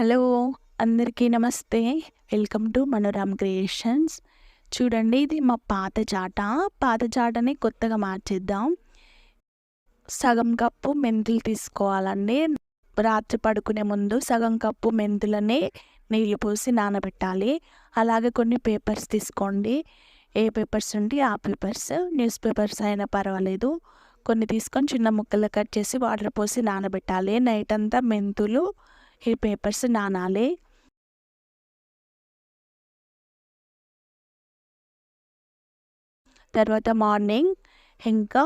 Hello అందరికీ నమస్తే. Welcome to Manoram creations. చూడండి ఇది మా పాత చాట పాత చాటని కొత్తగా మార్చేద్దాం. సగం కప్పు మెంతులు తీసుకోవాలండి. రాత్రి పడుకునే ముందు సగం కప్పు మెంతులని నీళ్ళు పోసి నానబెట్టాలి. అలాగే కొన్ని పేపర్స్ తీసుకోండి. ఏ పేపర్స్ ఉంటే ఆ పేపర్స్. న్యూస్ పేపర్స్ అయినా పర్వాలేదు. కొన్ని తీసుకొని చిన్న ముక్కలు కట్ చేసి వాటర్ పోసి నానబెట్టాలి. నైట్ అంతా మెంతులు ఈ పేపర్స్ నానాలి. తర్వాత మార్నింగ్ ఇంకా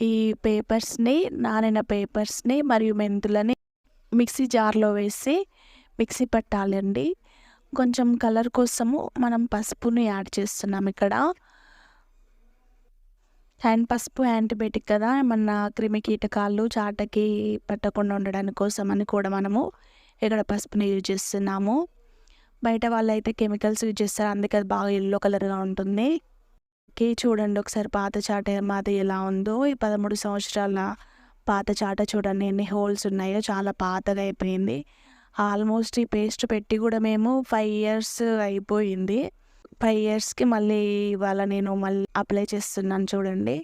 ఈ పేపర్స్ని నానిన పేపర్స్ని మరియు మెంతులని మిక్సీ జార్లో వేసి మిక్సీ పట్టాలండి. కొంచెం కలర్ కోసము మనం పసుపుని యాడ్ చేస్తున్నాం ఇక్కడ. అండ్ పసుపు యాంటీబయాటిక్ కదా ఏమన్నా క్రిమి కీటకాలు చాటకి పట్టకుండా ఉండడానికి కోసం అని కూడా మనము ఇక్కడ పసుపుని యూజ్ చేస్తున్నాము. బయట వాళ్ళు అయితే కెమికల్స్ యూజ్ చేస్తారు. అందుకే అది బాగా ఎల్లో కలర్గా ఉంటుంది. కే చూడండి ఒకసారి పాత చాట మాది ఎలా ఉందో. ఈ పదమూడు సంవత్సరాల పాత చాట చూడండి ఎన్ని హోల్స్ ఉన్నాయో. చాలా పాతగా అయిపోయింది. ఆల్మోస్ట్ ఈ పేస్ట్ పెట్టి కూడా మేము ఫైవ్ ఇయర్స్ అయిపోయింది. ఫైవ్ ఇయర్స్కి మళ్ళీ ఇవాళ నేను మళ్ళీ అప్లై చేస్తున్నాను చూడండి.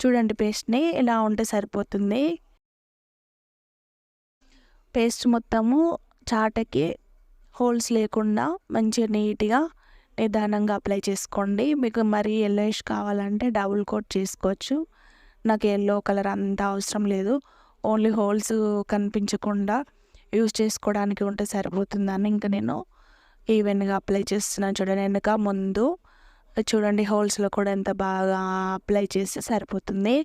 చూడండి పేస్ట్ని ఇలా ఉంటే సరిపోతుంది. పేస్ట్ మొత్తము చాటకి హోల్స్ లేకుండా మంచిగా నీట్గా నిదానంగా అప్లై చేసుకోండి. మీకు మరీ ఎల్లోయిష్ కావాలంటే డబుల్ కోట్ చేసుకోవచ్చు. నాకు ఎల్లో కలర్ అంత అవసరం లేదు. ఓన్లీ హోల్స్ కనిపించకుండా యూజ్ చేసుకోవడానికి ఉంటే సరిపోతుందని ఇంకా నేను ఈవెన్గా అప్లై చేస్తున్నాను చూడండి. వెనక ముందు చూడండి హోల్స్లో కూడా ఎంత బాగా అప్లై చేస్తే సరిపోతుంది.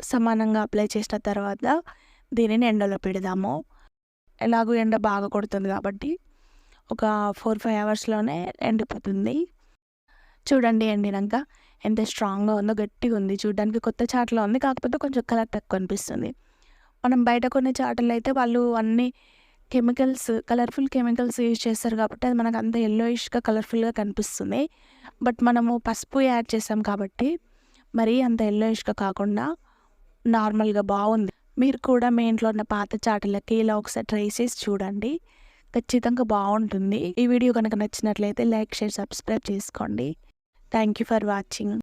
సమానంగా అప్లై చేసిన తర్వాత దీనిని ఎండలో పెడదాము. ఎలాగో ఎండ బాగా కొడుతుంది కాబట్టి ఒక ఫోర్ ఫైవ్ అవర్స్లోనే ఎండిపోతుంది. చూడండి ఎండినాక ఎంత స్ట్రాంగ్గా ఉందో గట్టిగా ఉంది. చూడడానికి కొత్త చాటలో ఉంది కాకపోతే కొంచెం కలర్ తక్కువ అనిపిస్తుంది. మనం బయట కొన్ని చాటలు అయితే వాళ్ళు అన్ని కెమికల్స్ కలర్ఫుల్ కెమికల్స్ యూజ్ చేస్తారు కాబట్టి అది మనకు అంత ఎల్లోయిష్గా కలర్ఫుల్గా కనిపిస్తుంది. బట్ మనము పసుపు యాడ్ చేసాం కాబట్టి మరీ అంత ఎల్లోయిష్గా కాకుండా నార్మల్గా బాగుంది. మీరు కూడా మీ ఇంట్లో ఉన్న పాత చాటలకి ఇలా ఒకసారి ట్రై చేసి చూడండి. ఖచ్చితంగా బాగుంటుంది. ఈ వీడియో కనుక నచ్చినట్లయితే లైక్ షేర్ సబ్స్క్రైబ్ చేసుకోండి. Thank you for watching.